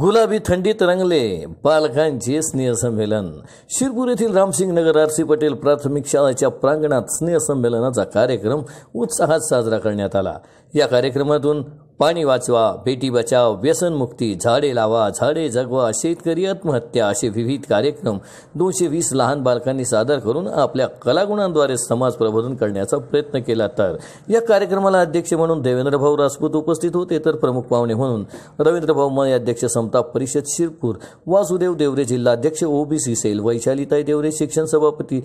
गुलाबी थंडीत रंगले पालकांचे स्नेहसंमेलन. शिरपूर येथील रामसिंग नगर आर सी पटेल प्राथमिक शाळेच्या प्रांगणात स्नेहसंमेलनाचा कार्यक्रम उत्साहात साजरा करण्यात आला. या कार्यक्रमातून पाणी वाचवा बेटी बचाव व्यसनमुक्ती झाडे लावा झाडे जगवा शेतकरी आत्महत्या असे विविध कार्यक्रम दोनशे वीस लहान बालकांनी सादर करून आपल्या कलागुणांद्वारे समाज प्रबोधन करण्याचा प्रयत्न केला तर. या कार्यक्रमाला अध्यक्ष म्हणून देवेंद्रभाऊ राजपूत उपस्थित होते तर प्रमुख पाहुणे म्हणून रवींद्रभाऊ मय अध्यक्ष समता परिषद शिरपूर वासुदेव देवरे जिल्हाध्यक्ष ओबीसी सेल वैशालीताई देवरे शिक्षण सभापती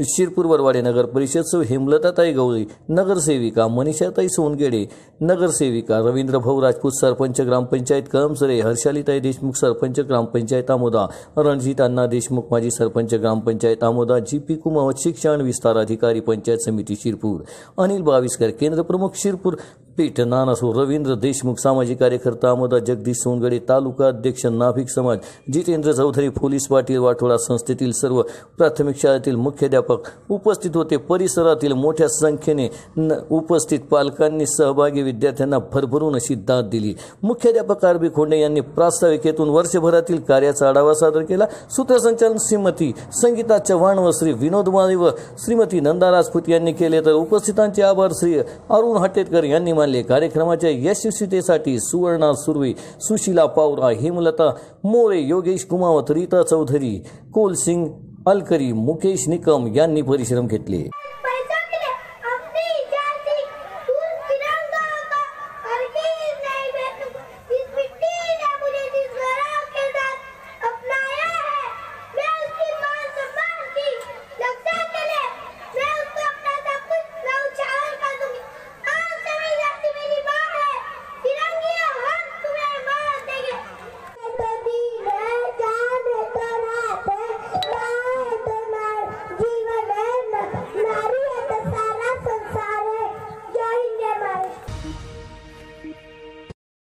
शिरपूर वरवाडे नगर परिषद सौ हेमलताताई गवळी नगरसेविका मनीषाताई सोनगेडे नगरसेविका रवींद्र भाऊ राजपूत सरपंच ग्रामपंचायत कळमसरे हर्षालीताई देशमुख सरपंच ग्रामपंचायत आमोदा रणजित अण्णा देशमुख माजी सरपंच ग्रामपंचायत आमोदा जी पी कुमावत शिक्षण विस्तार अधिकारी पंचायत समिती शिरपूर अनिल बाविस्कर केंद्र प्रमुख शिरपूर पीठ नानासो रवींद्र देशमुख सामाजिक कार्यकर्ता अमोदा जगदीश सोनगडे तालुका अध्यक्ष नाभिक समाज जितेंद्र चौधरी पोलीस पाटील वाठोडा संस्थेतील सर्व प्राथमिक शाळेतील मुख्याध्यापक उपस्थित होते. परिसरातील मोठ्या संख्येने उपस्थित पालकांनी सहभागी विद्यार्थ्यांना भरभरून अशी दाद दिली. मुख्याध्यापक आर बी खोंडे यांनी प्रास्ताविकेतून वर्षभरातील कार्याचा आढावा सादर केला. सूत्रसंचालन श्रीमती संगीता चव्हाण व श्री विनोद माळी व श्रीमती नंदा राजपूत यांनी केले तर उपस्थितांचे आभार. श्री अरुण हटेकर यांनी मानले कार्यक्रमाच्या यशस्वीतेसाठी सुवर्णा सुर्वे सुशीला पावरा हेमलता मोरे योगेश कुमावत रीता चौधरी कोलसिंग अलकरी मुकेश निकम यांनी परिश्रम घेतले.